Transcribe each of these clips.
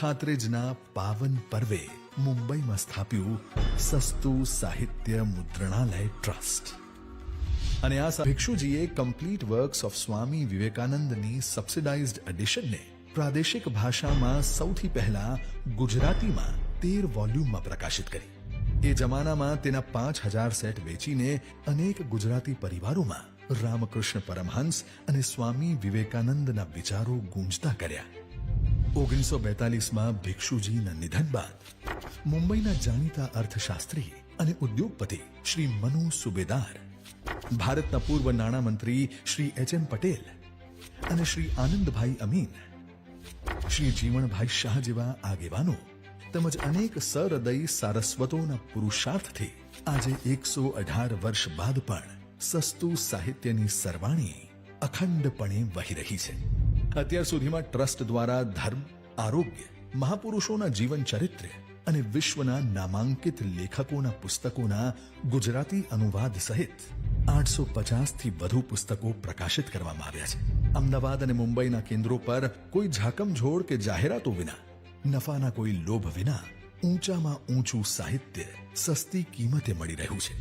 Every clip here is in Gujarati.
ખાતરેજના પાવન પર્વે મુંબઈમાં સ્થાપ્યું સસ્તું સાહિત્ય મુદ્રણાલય ટ્રસ્ટ. અને આ ભિક્ષુજીએ કમ્પ્લીટ વર્ક્સ ઓફ સ્વામી વિવેકાનંદની સબસિડાઇઝ્ડ એડિશનને પ્રાદેશિક ભાષામાં સૌથી પહેલા ગુજરાતીમાં તેર વોલ્યુમમાં પ્રકાશિત કરી. એ જમાનામાં તેના પાંચ હજાર સેટ વેચીને અનેક ગુજરાતી પરિવારોમાં રામકૃષ્ણ પરમહંસ અને સ્વામી વિવેકાનંદના વિચારો ગૂંજતા કર્યા. ઓગણીસો બેતાલીસમાં ભિક્ષુજીના નિધન બાદ મુંબઈના જાણીતા અર્થશાસ્ત્રી અને ઉદ્યોગપતિ શ્રી મનુ સુબેદાર, ભારતના પૂર્વ નાણામંત્રી શ્રી એચ એમ પટેલ અને શ્રી આનંદભાઈ અમીન, શ્રી જીવણભાઈ શાહ જેવા આગેવાનો તેમજ અનેક સહૃદય સારસ્વતોના પુરુષાર્થથી આજે એકસો અઢાર વર્ષ બાદ પણ સસ્તું સાહિત્યની સરવાણી અખંડપણે વહી રહી છે. અત્યાર સુધીમાં ટ્રસ્ટ દ્વારા ધર્મ, આરોગ્ય, મહાપુરુષોના જીવન ચરિત્ર અને વિશ્વના નામાંકિત લેખકોના પુસ્તકોના ગુજરાતી અનુવાદ સહિત આઠસો પચાસથી વધુ પુસ્તકો પ્રકાશિત કરવામાં આવ્યા છે. અમદાવાદ અને મુંબઈના કેન્દ્રો પર કોઈ ઝાકમઝોળ કે જાહેરાતો વિના, નફાના કોઈ લોભ વિના ઊંચામાં ઊંચું સાહિત્ય સસ્તી કિંમતે મળી રહ્યું છે.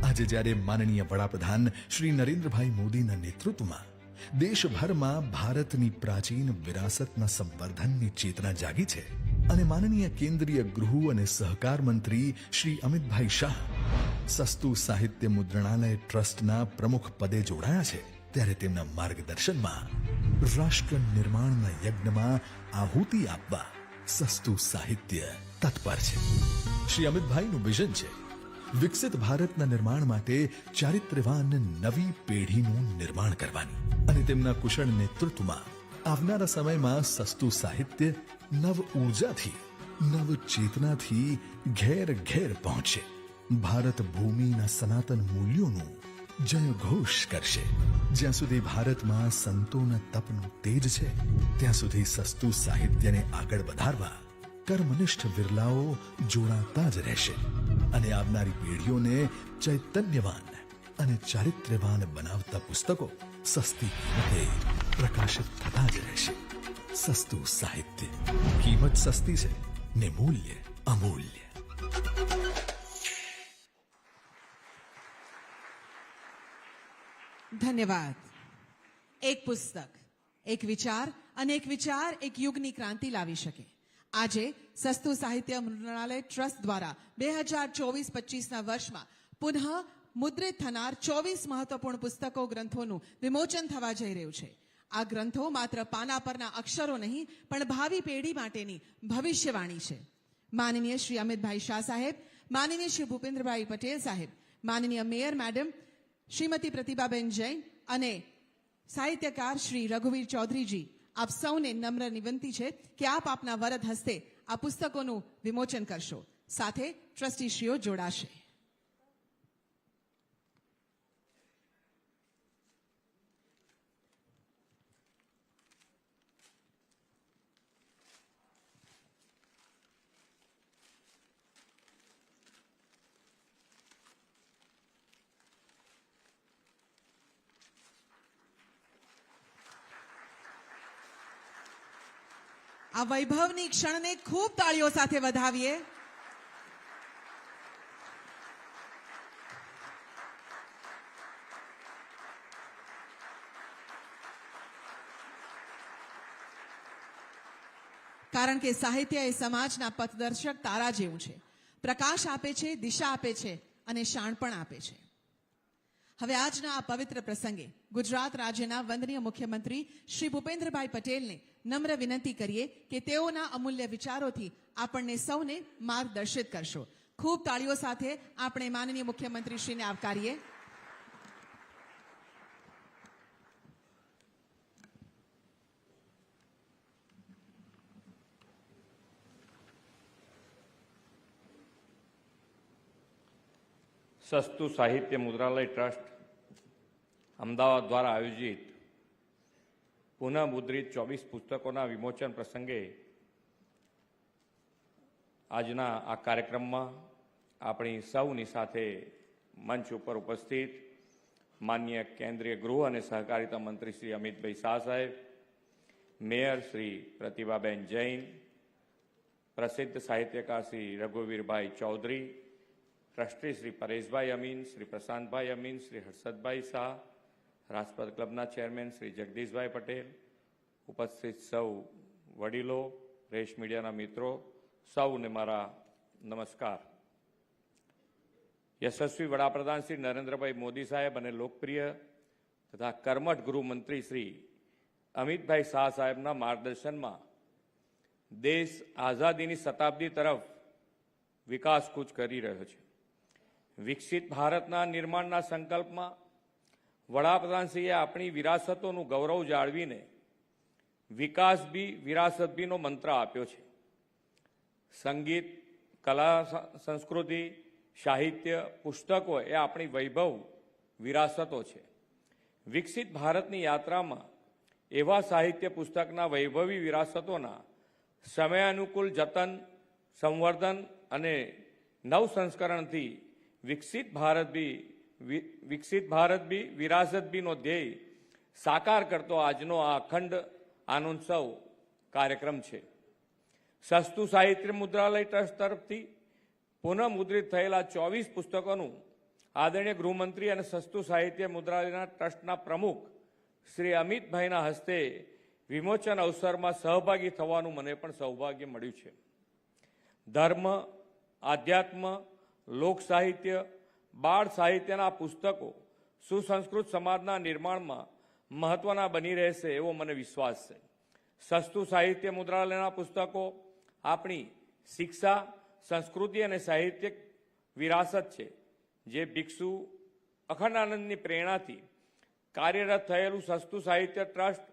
આજે જ્યારે માનનીય વડાપ્રધાન શ્રી નરેન્દ્રભાઈ મોદીના નેતૃત્વમાં દેશભરમાં ભારતની પ્રાચીન વિરાસતના સંવર્ધનની ચેતના જાગી છે અને માનનીય કેન્દ્રીય ગૃહ અને સહકાર મંત્રી શ્રી અમિતભાઈ શાહ સસ્તું સાહિત્ય મુદ્રણાલય ટ્રસ્ટના પ્રમુખ પદે જોડાયા છે ત્યારે તેમના માર્ગદર્શનમાં રાષ્ટ્ર નિર્માણના યજ્ઞમાં આહુતિ આપવા સસ્તું સાહિત્ય તત્પર છે. શ્રી અમિતભાઈનું વિઝન છે વિકસિત ભારતના નિર્માણ માટે ચારિત્ર્યવાન નવી પેઢીનું નિર્માણ કરવાની અને તેમના કુશળ નેતૃત્વમાં આવનારા સમયમાં સસ્તું સાહિત્ય, નવ ઉર્જાથી, નવ ચેતનાથી ઘેર ઘેર પહોંચે ભારત ભૂમિના સનાતન મૂલ્યોનું જયઘોષ કરશે. જ્યાં સુધી ભારતમાં સંતોના તપનું તેજ છે, ત્યાં સુધી સસ્તું સાહિત્યને આગળ વધારવા કર્મનિષ્ઠ વિરલાઓ જોડાતા જ રહેશે અને આવનારી પેઢીઓને ચૈતન્યવાન અને ચારિત્ર્યવાન બનાવતા પુસ્તકો સસ્તી કિંમતે પ્રકાશિત થતા જ રહેશે. સસ્તું સાહિત્ય, કિંમત સસ્તી છે ને મૂલ્ય અમૂલ્ય. ધન્યવાદ. એક પુસ્તક, એક વિચાર અને એક વિચાર એક યુગની ક્રાંતિ લાવી શકે. આજે સસ્તું સાહિત્ય મૃણાલય ટ્રસ્ટ દ્વારા બે હજાર ચોવીસ પચીસના વર્ષમાં પુનઃ મુદ્રિત થનાર ચોવીસ મહત્વપૂર્ણ પુસ્તકો ગ્રંથોનું વિમોચન થવા જઈ રહ્યું છે. આ ગ્રંથો માત્ર પાના પરના અક્ષરો નહીં, પણ ભાવિ પેઢી માટેની ભવિષ્યવાણી છે. માનનીય શ્રી અમિતભાઈ શાહ સાહેબ, માનનીય શ્રી ભૂપેન્દ્રભાઈ પટેલ સાહેબ, માનનીય મેયર મેડમ, શ્રીમતી પ્રતિભાબેન જૈન અને સાહિત્યકાર શ્રી રઘુવીર ચૌધરીજી આપ સૌને નમ્ર નિવંતી છે કે આપ આપના વરદ હસ્તે આ પુસ્તકોનું વિમોચન કરશો. સાથે ટ્રસ્ટીશ્રીઓ જોડાશે. આ વૈભવની ક્ષણને ખૂબ તાળીઓ સાથે વધાવીએ. કારણ કે સાહિત્ય એ સમાજના પથદર્શક તારા જેવું છે. પ્રકાશ આપે છે, દિશા આપે છે અને શાણપણ આપે છે. હવે આજના આ પવિત્ર પ્રસંગે ગુજરાત રાજ્યના વંદનીય મુખ્યમંત્રી શ્રી ભૂપેન્દ્રભાઈ પટેલને નમ્ર વિનંતી કરીએ કે તેઓના અમૂલ્ય વિચારોથી આપણને સૌને માર્ગદર્શિત કરશો. ખૂબ તાળીઓ સાથે આપણે માનનીય મુખ્યમંત્રી આવકારીએ. સસ્તું સાહિત્ય મુદ્રાલય ટ્રસ્ટ અમદાવાદ દ્વારા આયોજિત પુનઃમુદ્રિત ચોવીસ પુસ્તકોના વિમોચન પ્રસંગે આજના આ કાર્યક્રમમાં આપણી સૌની સાથે મંચ ઉપર ઉપસ્થિત માન્ય કેન્દ્રીય ગૃહ અને સહકારિતા મંત્રી શ્રી અમિતભાઈ શાહ સાહેબ, મેયર શ્રી પ્રતિભાબેન જૈન, પ્રસિદ્ધ સાહિત્યકાર શ્રી રઘુવીરભાઈ ચૌધરી, ટ્રસ્ટી શ્રી પરેશભાઈ અમીન, શ્રી પ્રશાંતભાઈ અમીન, શ્રી હર્ષદભાઈ શાહ રાજપથ ક્લબના ચેરમેન શ્રી જગદીશભાઈ પટેલ, ઉપસ્થિત સૌ વડીલો પ્રેસ મીડિયાના મિત્રો, સૌને મારા નમસ્કાર. યશસ્વી વડાપ્રધાન શ્રી નરેન્દ્રભાઈ મોદી સાહેબ અને લોકપ્રિય તથા કર્મઠ ગૃહમંત્રી શ્રી અમિતભાઈ શાહ સાહેબના માર્ગદર્શનમાં દેશ આઝાદીની શતાબ્દી તરફ વિકાસ કૂચ કરી રહ્યો છે. વિકસિત ભારતના નિર્માણના સંકલ્પમાં વડાપ્રધાનશ્રીએ આપણી વિરાસતોનું ગૌરવ જાળવીને વિકાસ બી, વિરાસત બીનો મંત્ર આપ્યો છે. સંગીત, કલા સંસ્કૃતિ, સાહિત્ય, પુસ્તકો એ આપણી વૈભવ વિરાસતો છે. વિકસિત ભારતની યાત્રામાં એવા સાહિત્ય પુસ્તકના વૈભવી વિરાસતોના સમયાનુકૂળ જતન, સંવર્ધન અને નવ સંસ્કરણથી વિકસિત ભારત બી વિકસિત ભારત બી, વિરાસત બીનો ધ્યેય સાકાર કરતો આજનો આ અખંડ આનંદોત્સવ કાર્યક્રમ છે. સસ્તું સાહિત્ય મુદ્રાલય ટ્રસ્ટ તરફથી પુનઃમુદ્રિત થયેલા ચોવીસ પુસ્તકોનું આદરણીય ગૃહમંત્રી અને સસ્તું સાહિત્ય મુદ્રાલયના ટ્રસ્ટના પ્રમુખ શ્રી અમિતભાઈના હસ્તે વિમોચન અવસરમાં સહભાગી થવાનું મને પણ સૌભાગ્ય મળ્યું છે. ધર્મ, આધ્યાત્મ લોક સાહિત્ય બાળ સાહિત્યના પુસ્તકો સુસંસ્કૃત સમાજના નિર્માણમાં મહત્વના બની રહેશે એવો મને વિશ્વાસ છે. સસ્તું સાહિત્ય મુદ્રાલયના પુસ્તકો, આપણી શિક્ષા, સંસ્કૃતિ અને સાહિત્યિક વિરાસત છે, જે ભિક્ષુ અખંડાનંદની પ્રેરણાથી કાર્યરત થયેલું સસ્તું સાહિત્ય ટ્રસ્ટ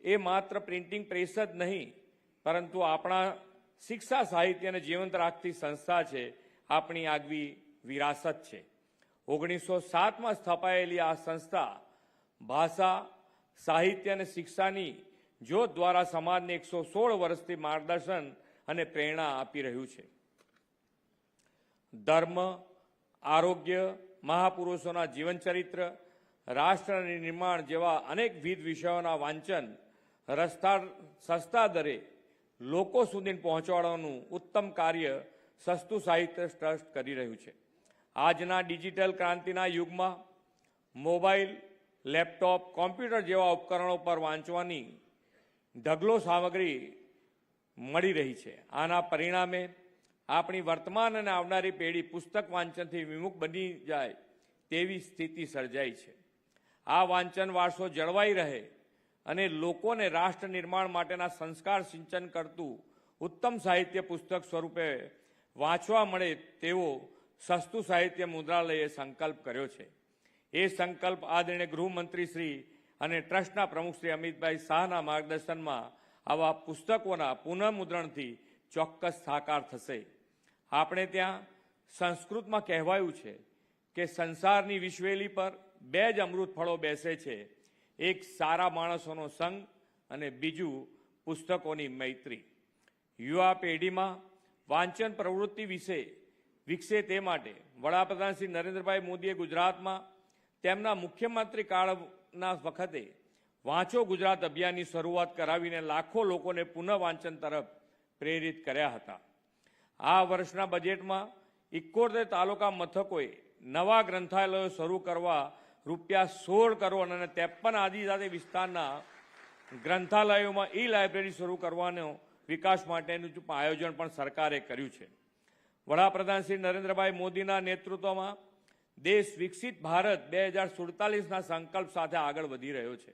એ માત્ર પ્રિન્ટિંગ પ્રેસ જ નહીં, પરંતુ આપણા શિક્ષા સાહિત્યને જીવંત રાખતી સંસ્થા છે, આપણી આગવી વિરાસત છે. ઓગણીસો સાતમાં સ્થપાયેલી આ સંસ્થા ભાષા, સાહિત્ય અને શિક્ષાની જ્યોત દ્વારા સમાજને એકસો સોળ વર્ષથી માર્ગદર્શન અને પ્રેરણા આપી રહ્યું છે. ધર્મ, આરોગ્ય, મહાપુરુષોના જીવનચરિત્ર, રાષ્ટ્ર નિર્માણ જેવા અનેકવિધ વિષયોના વાંચન રસ્તા સસ્તા દરે લોકો સુધી પહોંચાડવાનું ઉત્તમ કાર્ય સસ્તું સાહિત્ય ટ્રસ્ટ કરી રહ્યું છે. આજના ડિજિટલ ક્રાંતિના યુગમાં મોબાઈલ, લેપટોપ, કોમ્પ્યુટર જેવા ઉપકરણો પર વાંચવાની ઢગલો સામગ્રી મળી રહી છે. આના પરિણામે આપણી વર્તમાન અને આવનારી પેઢી પુસ્તક વાંચનથી વિમુખ બની જાય તેવી સ્થિતિ સર્જાઈ છે. આ વાંચન વારસો જળવાઈ રહે અને લોકોને રાષ્ટ્ર નિર્માણ માટેના સંસ્કાર સિંચન કરતું ઉત્તમ સાહિત્ય પુસ્તક સ્વરૂપે વાંચવા મળે તેવો સસ્તું સાહિત્ય મુદ્રાલયે સંકલ્પ કર્યો છે. એ સંકલ્પ આદરણીય ગૃહમંત્રી શ્રી અને ટ્રસ્ટના પ્રમુખ શ્રી અમિતભાઈ શાહના માર્ગદર્શનમાં આવા પુસ્તકોના પુનઃમુદ્રણથી ચોક્કસ સાકાર થશે. આપણે ત્યાં સંસ્કૃતમાં કહેવાયું છે કે સંસારની વિશ્વેલી પર બે જ અમૃત ફળો બેસે છે. એક સારા માણસોનો સંગ અને બીજું પુસ્તકોની મૈત્રી. યુવા પેઢીમાં વાંચન પ્રવૃત્તિ વિશે વિકસે તે માટે. વડાપ્રધાન શ્રી નરેન્દ્રભાઈ મોદીએ ગુજરાતમાં તેમના મુખ્યમંત્રી કાળના વખતે વાંચો ગુજરાત અભિયાનની શરૂઆત કરાવીને લાખો લોકોને પુનઃ વાંચન તરફ પ્રેરિત કર્યા હતા. આ વર્ષના બજેટમાં ઇકોતેર તાલુકા મથકોએ નવા ગ્રંથાલયો શરૂ કરવા રૂપિયા સોળ કરોડ અને ત્રેપન આદિજાતિ વિસ્તારના ગ્રંથાલયોમાં ઈ લાઇબ્રેરી શરૂ કરવાનો વિકાસ માટેનું આયોજન પણ સરકારે કર્યું છે. વડાપ્રધાન શ્રી નરેન્દ્રભાઈ મોદીના નેતૃત્વમાં દેશ વિકસિત ભારત બે હજાર સુડતાલીસના સંકલ્પ સાથે આગળ વધી રહ્યો છે.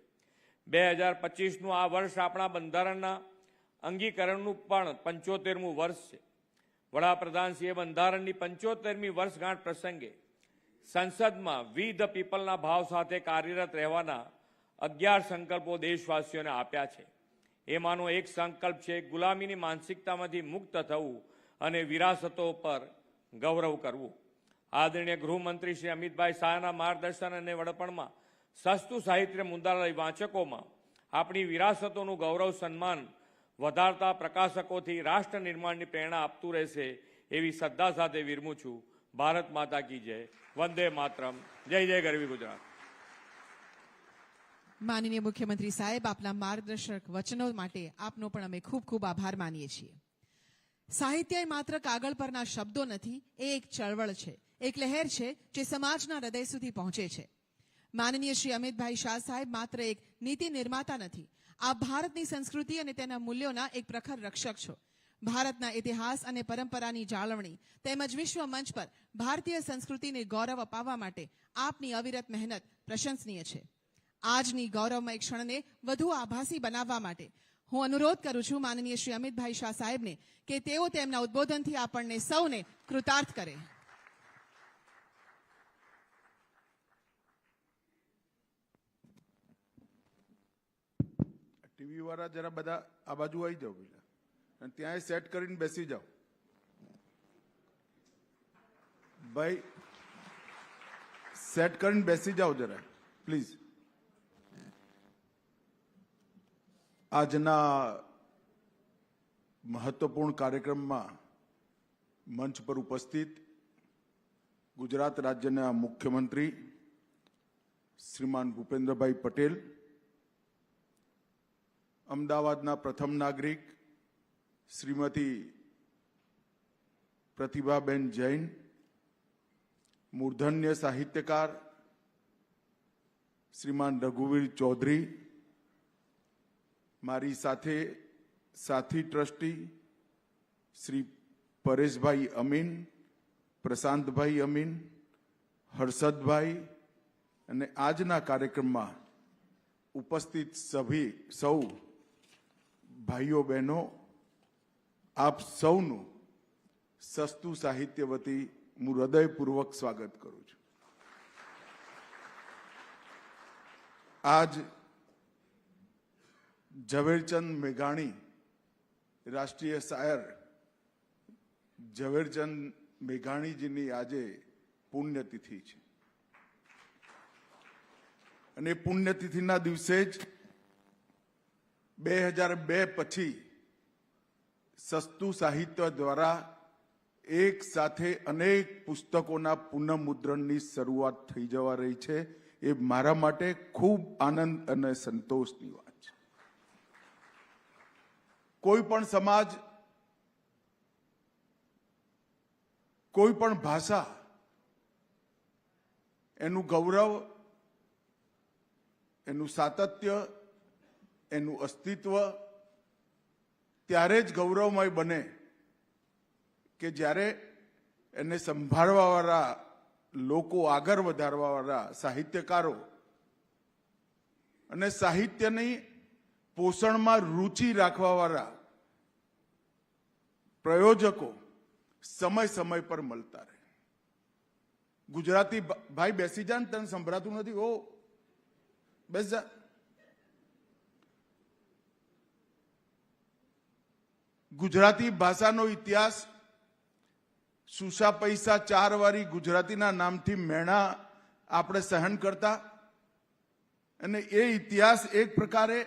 બે હજાર પચીસનું આ વર્ષ આપણા બંધારણના અંગીકરણનું પણ પંચોતેરમું વર્ષ છે. વડાપ્રધાનશ્રીએ બંધારણની પંચોતેરમી વર્ષગાંઠ પ્રસંગે સંસદમાં વી ધ પીપલના ભાવ સાથે કાર્યરત રહેવાના અગિયાર સંકલ્પો દેશવાસીઓને આપ્યા છે. એમાંનો એક સંકલ્પ છે, ગુલામીની માનસિકતામાંથી મુક્ત થવું અને વિરાસતો પર ગૌરવ કરવું. આદરણીય ગૃહમંત્રી શ્રી અમિતભાઈ શાહના માર્ગદર્શન અને વડપણમાં સસ્તું સાહિત્ય મુદ્રાલય વાંચકોમાં આપણી વિરાસતોનું ગૌરવ, સન્માન વધારતા પ્રકાશકોથી રાષ્ટ્ર નિર્માણની પ્રેરણા આપતું રહેશે એવી શ્રદ્ધા સાથે વિરમું છું. ભારત માતા કી જય. વંદે માતરમ. જય જય ગરવી ગુજરાત. માનનીય મુખ્યમંત્રી સાહેબ, આપના માર્ગદર્શક વચનો માટે આપનો પણ અમે ખૂબ ખૂબ આભાર માનીએ છીએ. સાહિત્ય માત્ર કાગળ પરના શબ્દો નથી, એ એક ચળવળ છે, એક લહેર છે જે સમાજના હૃદય સુધી પહોંચે છે. માનનીય શ્રી અમિતભાઈ શાહ સાહેબ માત્ર એક નીતિ નિર્માતા નથી આ ભારતની સંસ્કૃતિ અને તેના મૂલ્યોના એક પ્રખર રક્ષક છો. ભારતના ઇતિહાસ અને પરંપરાની જાળવણી તેમજ વિશ્વ મંચ પર ભારતીય સંસ્કૃતિને ગૌરવ અપાવવા માટે આપની અવિરત મહેનત પ્રશંસનીય છે. આજની ગૌરવમય ક્ષણને વધુ આભાસી બનાવવા માટે હું અનુરોધ કરું છું માનનીય શ્રી અમિતભાઈ શાહ સાહેબને કે તેઓ તેમના ઉદ્બોધનથી આપણને સૌને કૃતાર્થ કરે. ટીવી વાળા જરા બધા આ બાજુ આવી જાઓ અને ત્યાં સેટ કરીને બેસી જાઓ. ભાઈ, સેટ કરીને બેસી જાઓ જરા, પ્લીઝ. આજના મહત્વપૂર્ણ કાર્યક્રમમાં મંચ પર ઉપસ્થિત ગુજરાત રાજ્યના મુખ્યમંત્રી શ્રીમાન ભૂપેન્દ્રભાઈ પટેલ, અમદાવાદના પ્રથમ નાગરિક શ્રીમતી પ્રતિભાબેન જૈન, મૂર્ધન્ય સાહિત્યકાર શ્રીમાન રઘુવીર ચૌધરી મારી સાથે સાથી ટ્રસ્ટી શ્રી પરેશભાઈ અમીન, પ્રશાંતભાઈ અમીન, હર્ષદભાઈ અને આજના કાર્યક્રમમાં ઉપસ્થિત સભી સૌ ભાઈઓ બહેનો, આપ સૌનું સસ્તું સાહિત્ય વતી હું હૃદયપૂર્વક સ્વાગત કરું છું. આજ ઝવેરચંદ મેઘાણી, રાષ્ટ્રીય શાયર ઝવેરચંદ મેઘાણીજીની આજે પુણ્યતિથિ છે. અને પુણ્યતિથિના દિવસે જ બે હજાર બે પછી સસ્તું સાહિત્ય દ્વારા એક સાથે અનેક પુસ્તકોના પુનઃમુદ્રણની શરૂઆત થઈ જવા રહી છે. એ મારા માટે ખૂબ આનંદ અને સંતોષની વાત કોઈ પણ સમાજ, કોઈ પણ ભાષા, એનું ગૌરવ, એનું સાતત્ય, એનું અસ્તિત્વ ત્યારે જ ગૌરવમય બને કે જ્યારે એને સંભાળવાવાળા લોકો, આગળ વધારવાવાળા સાહિત્યકારો અને સાહિત્યની પોષણમાં રુચિ રાખવાવાળા પ્રયોજકો સમય સમય પર મળતા રહે. ગુજરાતી ભાઈ બેસી જા ને તને સંભળાતું નથી? ઓ, બેસ જા. ગુજરાતી ભાષાનો ઇતિહાસ સુસા પૈસા ચાર વાળી ગુજરાતીના નામથી મેણા આપણે સહન કરતા અને એ ઇતિહાસ એક પ્રકારે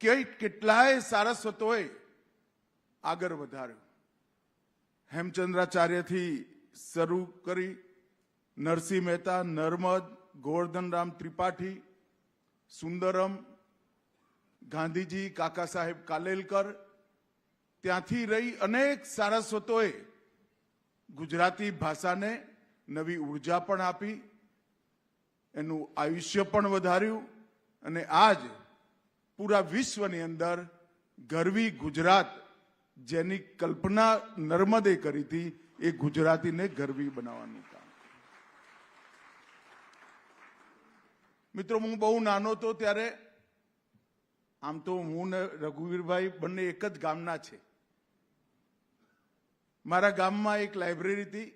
કે કેટલાય સારસ્વતોએ આગળ વધાર્યો. હેમચંદ્રાચાર્યથી શરૂ કરી નરસિંહ મહેતા, નર્મદ, ગોવર્ધનરામ ત્રિપાઠી, સુંદરમ, ગાંધીજી, કાકા સાહેબ કાલેલકર, ત્યાંથી રહી અનેક સારસ્વતોએ ગુજરાતી ભાષાને નવી ઊર્જા પણ આપી, એનું આયુષ્ય પણ વધાર્યું અને આજ પૂરા વિશ્વની અંદર ગરવી ગુજરાત જેની કલ્પના નર્મદે કરી હતી, એ ગુજરાતીને ગરવી બનાવવાનું કામ. મિત્રો, હું બહુ નાનો હતો ત્યારે, આમ તો હું ને રઘુવીરભાઈ બંને એક જ ગામના છે. મારા ગામમાં એક લાઇબ્રેરી હતી,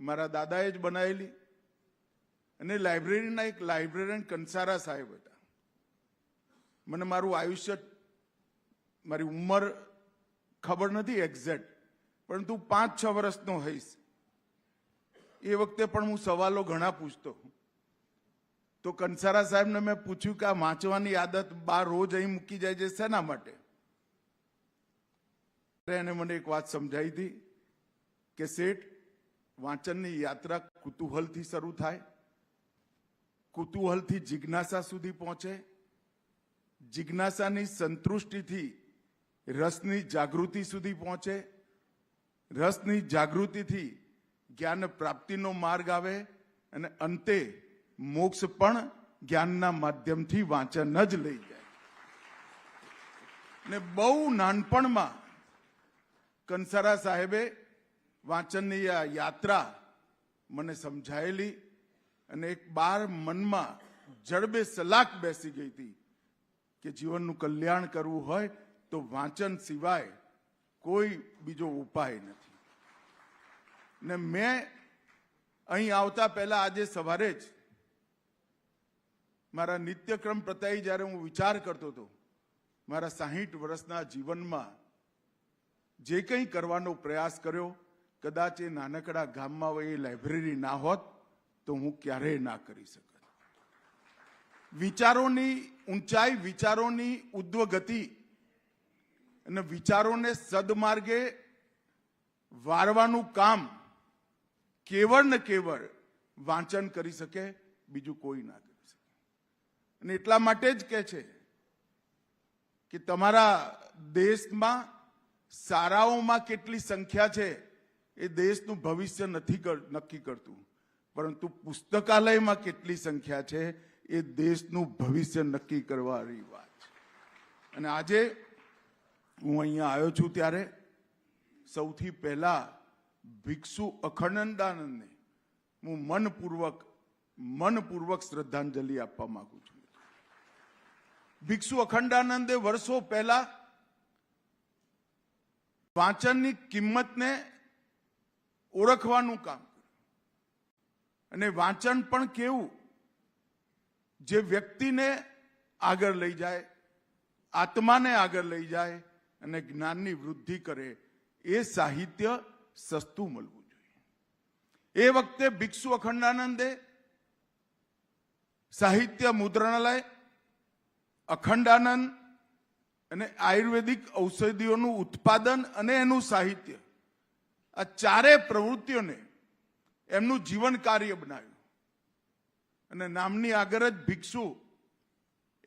મારા દાદાએ જ બનાવેલી. અને લાઇબ્રેરીના એક લાઇબ્રેરિયન કંસારા સાહેબ હતા. મને મારું આયુષ્ય, મારી ઉંમર ખબર નથી એક્ઝેક્ટ પરંતુ પાંચ છ વર્ષનો હઈશ. એ વખતે પણ હું સવાલો ઘણા પૂછતો. તો કંસારા સાહેબને મેં પૂછ્યું કે આ વાંચવાની આદત બાર રોજ અહીં મૂકી જાય છે શેના માટે? એને મને એક વાત સમજાવી હતી કે શેઠ, વાંચનની યાત્રા કુતૂહલથી શરૂ થાય, કુતૂહલથી જિજ્ઞાસા સુધી પહોંચે જિજ્ઞાસાની સંતૃષ્ટિથી રસની જાગૃતિ સુધી પહોંચે, રસની જાગૃતિથી જ્ઞાન પ્રાપ્તિનો માર્ગ આવે અને અંતે મોક્ષ પણ જ્ઞાનના માધ્યમથી વાંચન જ લઈ જાય. ને બહુ નાનપણમાં કંસારા સાહેબે વાંચનની આ યાત્રા મને સમજાયેલી અને એક બાર મનમાં જડબે સલાક બેસી ગઈ હતી. કે જીવનનું કલ્યાણ કરવું હોય તો વાંચન સિવાય કોઈ બીજો ઉપાય નથી. ને મેં અહીં આવતા પહેલા આજે સવારે જ મારા નિત્યક્રમ પ્રત્યે જ્યારે હું વિચાર કરતો હતો, મારા સાહીઠ વર્ષના જીવનમાં જે કંઈ કરવાનો પ્રયાસ કર્યો, કદાચ એ નાનકડા ગામમાં હોય, એ લાઇબ્રેરી ના હોત, તો હું ક્યારેય ના કરી શકત. વિચારોની ઊંચાઈ વિચારોની ઉદ્વગતિ અને વિચારોને સદમાર્ગે વારવાનું કામ કેવળ ને કેવળ વાંચન કરી શકે, બીજું કોઈ ના કરી શકે. અને એટલા માટે જ કે છે કે તમારા દેશમાં શાળાઓમાં કેટલી સંખ્યા છે એ દેશનું ભવિષ્ય નથી નક્કી કરતું. પરંતુ પુસ્તકાલયમાં કેટલી સંખ્યા છે એ દેશનું ભવિષ્ય નક્કી કરવાની વાત છે. અને આજે હું અહીંયા આવ્યો છું ત્યારે સૌથી પહેલા ભિક્ષુ અખંડાનંદને હું મનપૂર્વક મનપૂર્વક શ્રદ્ધાંજલિ આપવા માંગુ છું. ભિક્ષુ અખંડાનંદે વર્ષો પહેલા વાંચનની કિંમતને ઓળખવાનું કામ અને વાંચન પણ કેવું જે વ્યક્તિને આગળ લઈ જાય, આત્માને આગળ લઈ જાય અને જ્ઞાનની વૃદ્ધિ કરે, એ સાહિત્ય સસ્તું મળવું જોઈએ. એ વખતે ભિક્ષુ અખંડાનંદે સાહિત્ય મુદ્રણાલય, અખંડાનંદ અને આયુર્વેદિક ઔષધિઓનું ઉત્પાદન અને એનું સાહિત્ય, આ ચારે પ્રવૃત્તિઓને એમનું જીવન કાર્ય બનાવ્યું. અને નામની આગળ જ ભિક્ષુ.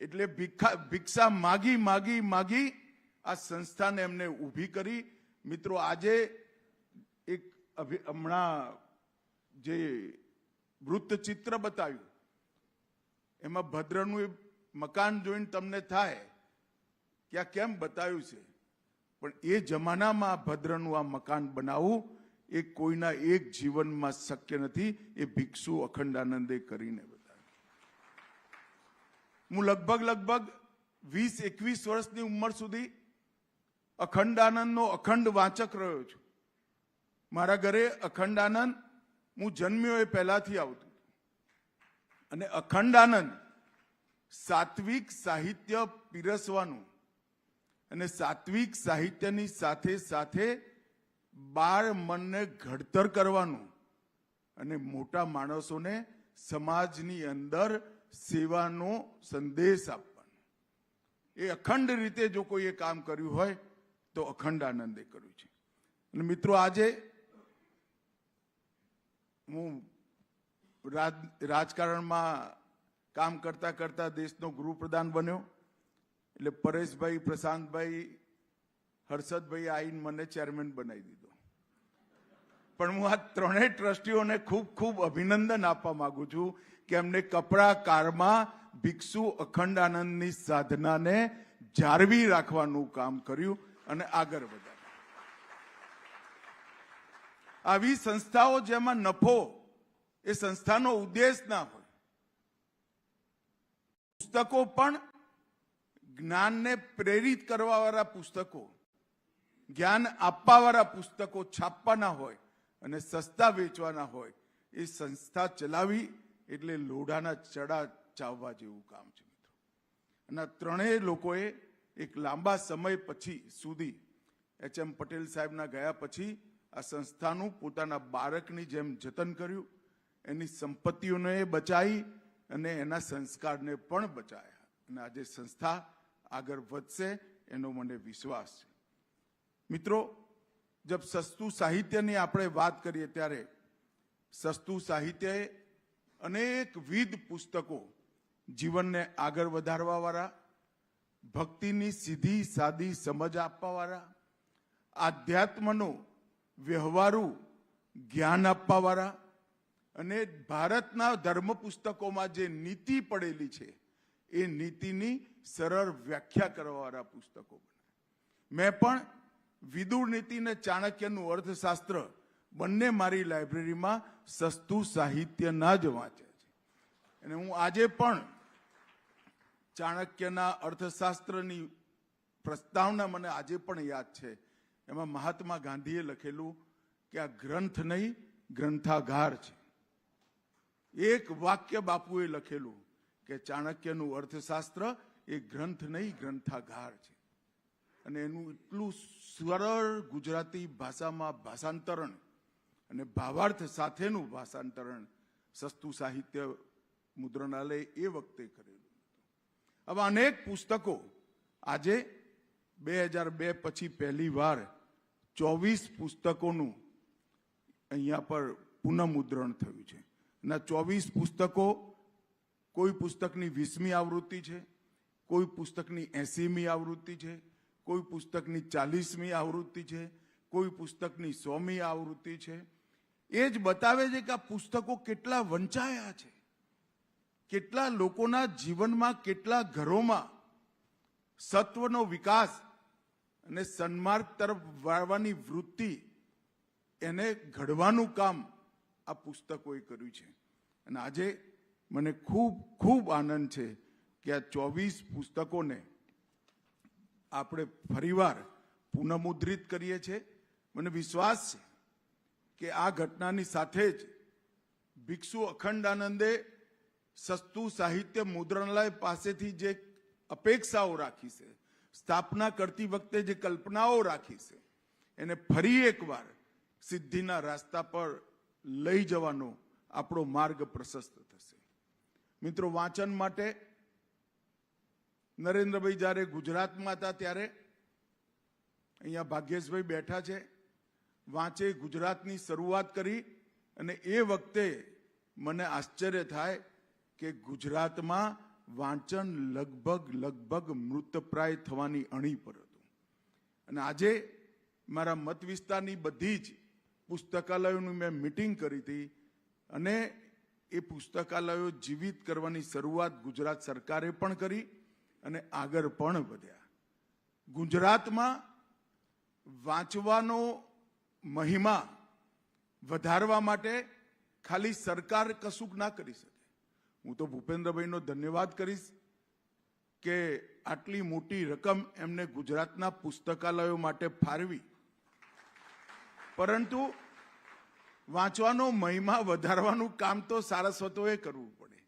એટલે ભિક્ષા ભિક્ષા માગી માગી માગી આ સંસ્થાને એમને ઊભી કરી. મિત્રો, આજે એક હમણાં જે વૃત્તચિત્ર બતાવ્યું, એમાં ભદ્રનું એ મકાન જોઈને તમને થાય કે આ કેમ બતાવ્યું છે? પણ એ જમાનામાં ભદ્રનું આ મકાન બનાવવું એ કોઈના એક જીવનમાં શક્ય નથી, એ ભિક્ષુ અખંડાનંદે કરીને હું લગભગ લગભગ વીસ, એકવીસ વર્ષની ઉંમર સુધી અખંડ આનંદનો અખંડ વાંચક રહ્યો છું મારા ઘરે અખંડ આનંદ હું જન્મ્યો એ પહેલાથી આવતું. અને અખંડાનંદ સાત્વિક સાહિત્ય પીરસવાનું અને સાત્વિક સાહિત્યની સાથે સાથે બાળ મનને ઘડતર કરવાનું અને મોટા માણસોને સમાજની અંદર સેવાનો સંદેશ આપવાનો. એ અખંડ રીતે જો કોઈએ કામ કર્યું હોય, તો અખંડ આનંદે કર્યું છે. અને મિત્રો, આજે હું રાજકારણમાં કામ કરતા કરતા દેશનો ગૃહપ્રધાન બન્યો. એટલે પરેશભાઈ, પ્રશાંતભાઈ, હર્ષદભાઈ આવીને મને ચેરમેન બનાવી દીધો. પણ હું આ ત્રણેય ટ્રસ્ટીઓને ખૂબ ખૂબ અભિનંદન આપવા માંગુ છું. એમને કપડા, કારમાં, ભિક્ષુ અખંડ આનંદની સાધનાને જાળવી રાખવાનું કામ કર્યું અને આગળ વધાર્યું આવી સંસ્થાઓ જેમાં નફો એ સંસ્થાનો ઉદ્દેશ ના હોય. પુસ્તકો પણ જ્ઞાનને પ્રેરિત કરવા વાળા પુસ્તકો, જ્ઞાન આપવાવાળા પુસ્તકો છાપવાના હોય અને સસ્તા વેચવાના હોય, એ સંસ્થા ચલાવી એટલે લોઢાના ચડા ચાવવા જેવું કામ છે મિત્રો. અને ત્રણેય લોકોએ એક લાંબા સમય પછી સુધી એચ એમ પટેલ સાહેબના ગયા પછી આ સંસ્થાનું પોતાના બાળકની જેમ જતન કર્યું, એની સંપત્તિઓને બચાવી અને એના સંસ્કારને પણ બચાવ્યા અને આજે સંસ્થા આગળ વધશે એનો મને વિશ્વાસ છે. મિત્રો, જબ સસ્તું સાહિત્યની આપણે વાત કરીએ ત્યારે, સસ્તું સાહિત્યએ અનેકવિધ પુસ્તકો જીવનને આગળ વધારવા વાળા ભક્તિની સીધી સાદી સમજ આપવાવાળા, આધ્યાત્મનું વ્યવહારુ જ્ઞાન આપવાવાળા અને ભારતના ધર્મ પુસ્તકોમાં જે નીતિ પડેલી છે, એ નીતિની સરળ વ્યાખ્યા કરવાવાળા પુસ્તકો મેં પણ વિદુર નીતિ અને ચાણક્યનું અર્થશાસ્ત્ર બંને મારી લાઇબ્રેરીમાં સસ્તું સાહિત્યના જ વાંચે છે. અને હું આજે પણ ચાણક્યના અર્થશાસ્ત્રની પ્રસ્તાવના મને આજે પણ યાદ છે. એમાં મહાત્મા ગાંધીએ લખેલું કે આ ગ્રંથ નહીં, ગ્રંથાગાર છે. એક વાક્ય બાપુએ લખેલું કે ચાણક્યનું અર્થશાસ્ત્ર એ ગ્રંથ નહીં, ગ્રંથાગાર છે. અને એનું એટલું સરળ ગુજરાતી ભાષામાં ભાષાંતરણ અને ભાવાર્થ સાથેનું ભાષાંતરણ, સસ્તું સાહિત્ય, મુદ્રણાલય એ વખતે કરેલું આવા અનેક પુસ્તકો આજે બે હજાર બે પછી પહેલી વાર ચોવીસ પુસ્તકોનું અહીંયા પર પુનઃમુદ્રણ થયું છે. ના ચોવીસ પુસ્તકો કોઈ પુસ્તકની વીસમી આવૃત્તિ છે, કોઈ પુસ્તકની એસીમી આવૃત્તિ છે, કોઈ પુસ્તકની ચાલીસમી આવૃત્તિ છે, કોઈ પુસ્તકની સોમી આવૃત્તિ છે એ જ બતાવે છે કે આ પુસ્તકો કેટલા વંચાયા છે. કેટલા લોકોના જીવનમાં, કેટલા ઘરોમાં સત્વનો વિકાસ અને સન્માર્ગ તરફ વાળવાની વૃત્તિ એને ઘડવાનું કામ આ પુસ્તકોએ કર્યું છે. અને આજે મને ખૂબ ખૂબ આનંદ છે કે આ ચોવીસ પુસ્તકોને આપણે ફરીવાર પુનઃમુદ્રિત કરીએ છીએ. મને વિશ્વાસ છે કે આ ઘટનાની સાથે જ ભિક્ષુ અખંડાનંદે સસ્તું સાહિત્ય મુદ્રણાલય પાસેથી જે અપેક્ષાઓ રાખી છે, સ્થાપના કરતી વખતે જે કલ્પનાઓ રાખી છે, એને ફરી એકવાર સિદ્ધિના રસ્તા પર લઈ જવાનો આપણો માર્ગ પ્રશસ્ત થશે. મિત્રો, વાંચન માટે નરેન્દ્રભાઈ જ્યારે ગુજરાતમાં હતા ત્યારે અહીંયા ભાગ્યેશભાઈ બેઠા છે વાંચે ગુજરાતની શરૂઆત કરી અને એ વખતે મને આશ્ચર્ય થાય કે ગુજરાતમાં વાંચન લગભગ લગભગ મૃતપ્રાય થવાની અણી પર હતું. અને આજે મારા મત વિસ્તારની બધી જ પુસ્તકાલયોની મેં મિટિંગ કરી હતી અને એ પુસ્તકાલયો જીવિત કરવાની શરૂઆત ગુજરાત સરકારે પણ કરી અને આગળ પણ વધ્યા. ગુજરાતમાં વાંચવાનો મહિમા વધારવા માટે ખાલી સરકાર કશુંક ના કરી શકે. હું તો ભૂપેન્દ્રભાઈનો ધન્યવાદ કરીશ કે આટલી મોટી રકમ એમને ગુજરાતના પુસ્તકાલયો માટે ફાળવી. પરંતુ વાંચવાનો મહિમા વધારવાનું કામ તો સારસ્વતોએ કરવું પડે.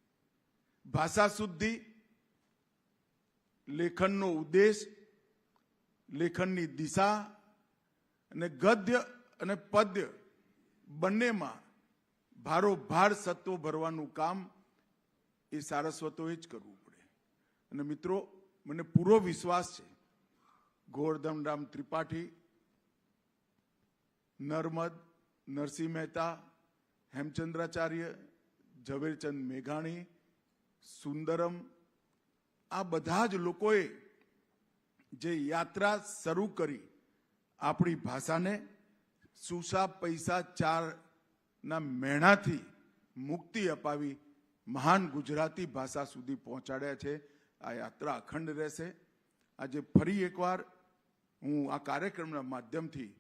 ભાષા શુદ્ધિ, લેખનનો ઉદ્દેશ, લેખનની દિશા અને ગદ્ય અને પદ્ય બંનેમાં ભારોભાર સત્વ ભરવાનું કામ એ સારસ્વતોએ જ કરવું પડે. અને મિત્રો, મને પૂરો વિશ્વાસ છે ગોવર્ધનરામ ત્રિપાઠી, નર્મદ, નરસિંહ મહેતા, હેમચંદ્રાચાર્ય, ઝવેરચંદ મેઘાણી, સુંદરમ, આ બધા જ લોકોએ જે યાત્રા શરૂ કરી આપણી ભાષાને સુસા પૈસા ચાર ના મેણાથી મુક્તિ અપાવી મહાન ગુજરાતી ભાષા સુધી પહોંચાડ્યા છે. આ યાત્રા અખંડ રહેશે. આજે ફરી એકવાર હું આ કાર્યક્રમના માધ્યમથી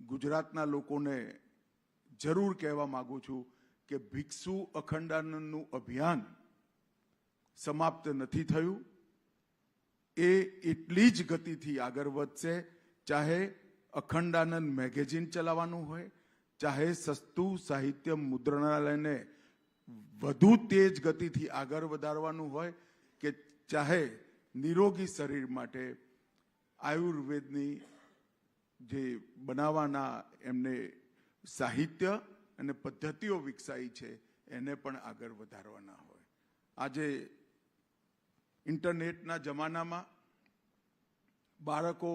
ગુજરાતના લોકોને જરૂર કહેવા માગું છું કે ભિક્ષુ અખંડાનંદનું અભિયાન સમાપ્ત નથી થયું. એ એટલી જ ગતિથી આગળ વધશે. ચાહે અખંડાનંદ મેગેઝિન ચલાવવાનું હોય, ચાહે સસ્તું સાહિત્ય મુદ્રણાલયને વધુ તેજ ગતિથી આગળ વધારવાનું હોય, કે ચાહે નિરોગી શરીર માટે આયુર્વેદની જે બનાવવાના એમને સાહિત્ય અને પદ્ધતિઓ વિકસાઈ છે, એને પણ આગળ વધારવાના હોય. આજે ઇન્ટરનેટના જમાનામાં બાળકો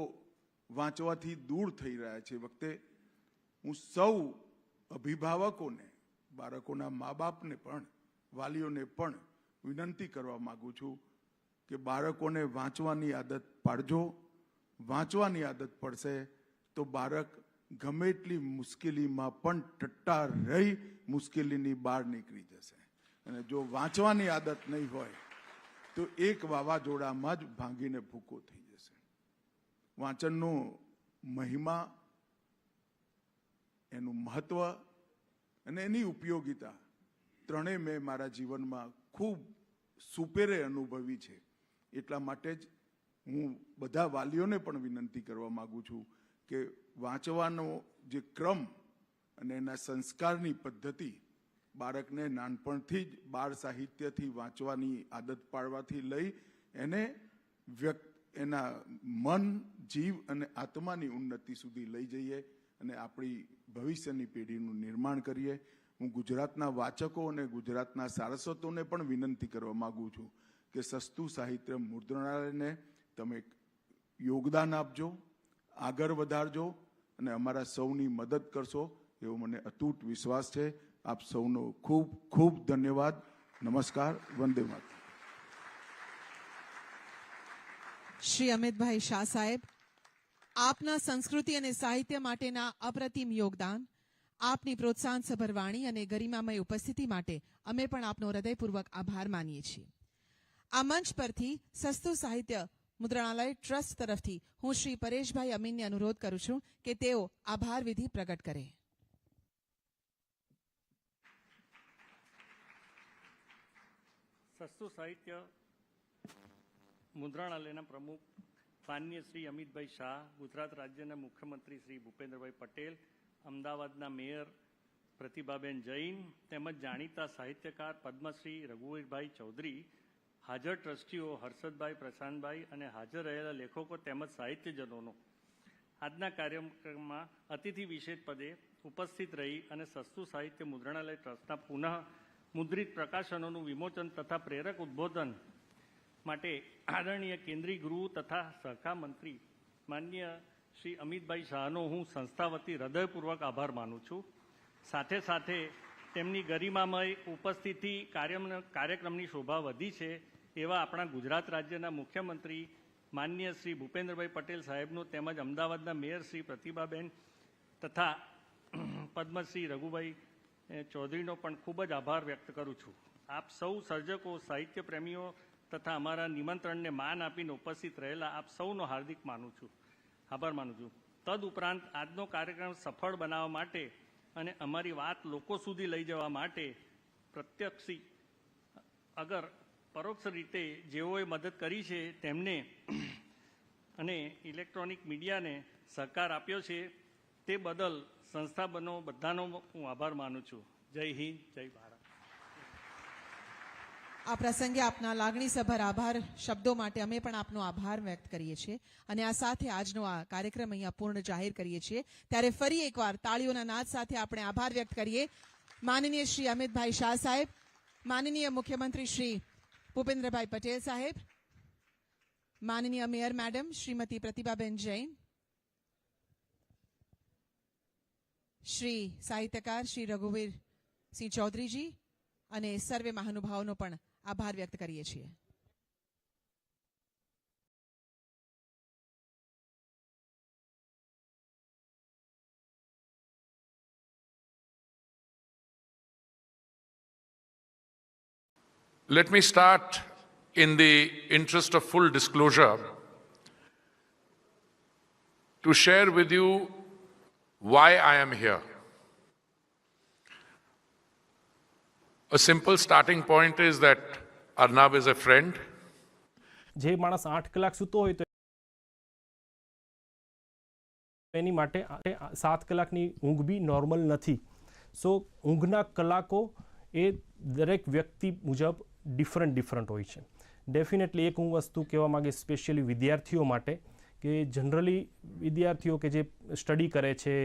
વાંચવાથી દૂર થઈ રહ્યા છે. વખતે હું સૌ અભિભાવકોને, બાળકોના મા બાપને પણ, વાલીઓને પણ વિનંતી કરવા માગું છું કે બાળકોને વાંચવાની આદત પાડજો. વાંચવાની આદત પડશે તો બાળક ગમે એટલી મુશ્કેલીમાં પણ ટટ્ટા રહી મુશ્કેલીની બહાર નીકળી જશે. અને જો વાંચવાની આદત નહીં હોય, તો એક વાવાઝોડામાં જ ભાંગીને ભૂકો થઈ વાંચનનો મહિમા, એનું મહત્વ અને એની ઉપયોગિતા ત્રણેય મેં મારા જીવનમાં ખૂબ સુપેરે અનુભવી છે. એટલા માટે જ હું બધા વાલીઓને પણ વિનંતી કરવા માગું છું કે વાંચવાનો જે ક્રમ અને એના સંસ્કારની પદ્ધતિ બાળકને નાનપણથી જ બાળ સાહિત્યથી વાંચવાની આદત પાડવાથી લઈ એને વ્યક્ત, એના મન જીવ અને આત્માની ઉન્નતિ સુધી લઈ જઈએ અને આપણી ભવિષ્યની પેઢીનું નિર્માણ કરીએ. હું ગુજરાતના વાચકો અને ગુજરાતના સારસ્વતોને પણ વિનંતી કરવા માગું છું કે સસ્તું સાહિત્ય મુદ્રણાલયને તમે યોગદાન આપજો, આગળ વધારજો અને અમારા સૌની મદદ કરશો એવો મને અતૂટ વિશ્વાસ છે. આપ સૌનો ખૂબ ખૂબ ધન્યવાદ. નમસ્કાર, વંદે માતરમ. શ્રી અમિતભાઈ શાહ સાહેબ આપના સંસ્કૃતિ અને સાહિત્ય માટેના અપ્રતિમ યોગદાન, આપની પ્રોત્સાહન સભર વાણી અને ગરિમામય ઉપસ્થિતિ માટે અમે પણ આપનો હૃદયપૂર્વક આભાર માનીએ છીએ. આ મંચ પરથી સસ્તું સાહિત્ય મુદ્રણાલય ટ્રસ્ટ તરફથી હું શ્રી પરેશભાઈ અમીનને અનુરોધ કરું છું કે તેઓ આભાર વિધિ પ્રગટ કરે. સસ્તું સાહિત્ય મુદ્રણાલયના પ્રમુખ માન્ય શ્રી અમિતભાઈ શાહ, ગુજરાત રાજ્યના મુખ્યમંત્રી શ્રી ભૂપેન્દ્રભાઈ પટેલ, અમદાવાદના મેયર પ્રતિભાબેન જૈન તેમજ જાણીતા સાહિત્યકાર પદ્મશ્રી રઘુવીરભાઈ ચૌધરી, હાજર ટ્રસ્ટીઓ હર્ષદભાઈ, પ્રશાંતભાઈ અને હાજર રહેલા લેખકો તેમજ સાહિત્યજનોનો. આજના કાર્યક્રમમાં અતિથિ વિશેષ પદે ઉપસ્થિત રહી અને સસ્તું સાહિત્ય મુદ્રણાલય ટ્રસ્ટના પુનઃ મુદ્રિત પ્રકાશનોનું વિમોચન તથા પ્રેરક ઉદ્બોધન માટે આદરણીય કેન્દ્રીય ગૃહ તથા સહકાર મંત્રી માન્ય શ્રી અમિતભાઈ શાહનો હું સંસ્થા વતી હૃદયપૂર્વક આભાર માનું છું. સાથે સાથે તેમની ગરિમામય ઉપસ્થિતિ કાર્યક્રમની શોભા વધી છે એવા આપણા ગુજરાત રાજ્યના મુખ્યમંત્રી માન્ય શ્રી ભૂપેન્દ્રભાઈ પટેલ સાહેબનું તેમજ અમદાવાદના મેયર શ્રી પ્રતિભાબેન તથા પદ્મશ્રી રઘુભાઈ ચૌધરીનો પણ ખૂબ જ આભાર વ્યક્ત કરું છું. આપ સૌ સર્જકો સાહિત્ય પ્રેમીઓ તથા અમારા નિમંત્રણને માન આપીને ઉપસ્થિત રહેલા આપ સૌનો હાર્દિક માનું છું. આભાર માનું છું. તદ ઉપરાંત આજનો કાર્યક્રમ સફળ બનાવવા માટે અને અમારી વાત લોકો સુધી લઈ જવા માટે પ્રત્યક્ષી અગર પરોક્ષ રીતે જેઓએ મદદ કરી છે તેમને અને ઇલેક્ટ્રોનિક મીડિયાને સહકાર આપ્યો છે તે બદલ સંસ્થાબનો બધાનો હું આભાર માનું છું. જય હિન્દ, જય ભારત. આ પ્રસંગે આપના લાગણીસભર આભાર શબ્દો માટે અમે પણ આપનો આભાર વ્યક્ત કરીએ છીએ અને આ સાથે આજનો આ કાર્યક્રમ અહીંયા પૂર્ણ જાહેર કરીએ છીએ. ત્યારે ફરી એકવાર તાળીઓના નાદ સાથે આપણે આભાર વ્યક્ત કરીએ. માનનીય શ્રી અમિતભાઈ શાહ સાહેબ, માનનીય મુખ્યમંત્રી શ્રી ભૂપેન્દ્રભાઈ પટેલ સાહેબ, માનનીય મેયર મેડમ શ્રીમતી પ્રતિભાબેન જૈન, શ્રી સાહિત્યકાર શ્રી રઘુવીર સિંહ ચૌધરીજી અને સર્વે મહાનુભાવોનો પણ આભાર વ્યક્ત કરીએ છીએ Let me start in the interest of full disclosure to share with you why I am here. A simple starting point is that Arnab is a friend. જે માણસ આઠ કલાક સૂતો હોય તો એની માટે સાત કલાકની ઊંઘ બી નોર્મલ નથી સો ઊંઘના કલાકો એ દરેક વ્યક્તિ મુજબ ડિફરન્ટ ડિફરન્ટ હોય છે ડેફિનેટલી એક હું વસ્તુ કહેવા માગે સ્પેશિયલી વિદ્યાર્થીઓ માટે, કે જનરલી વિદ્યાર્થીઓ કે જે સ્ટડી કરે છે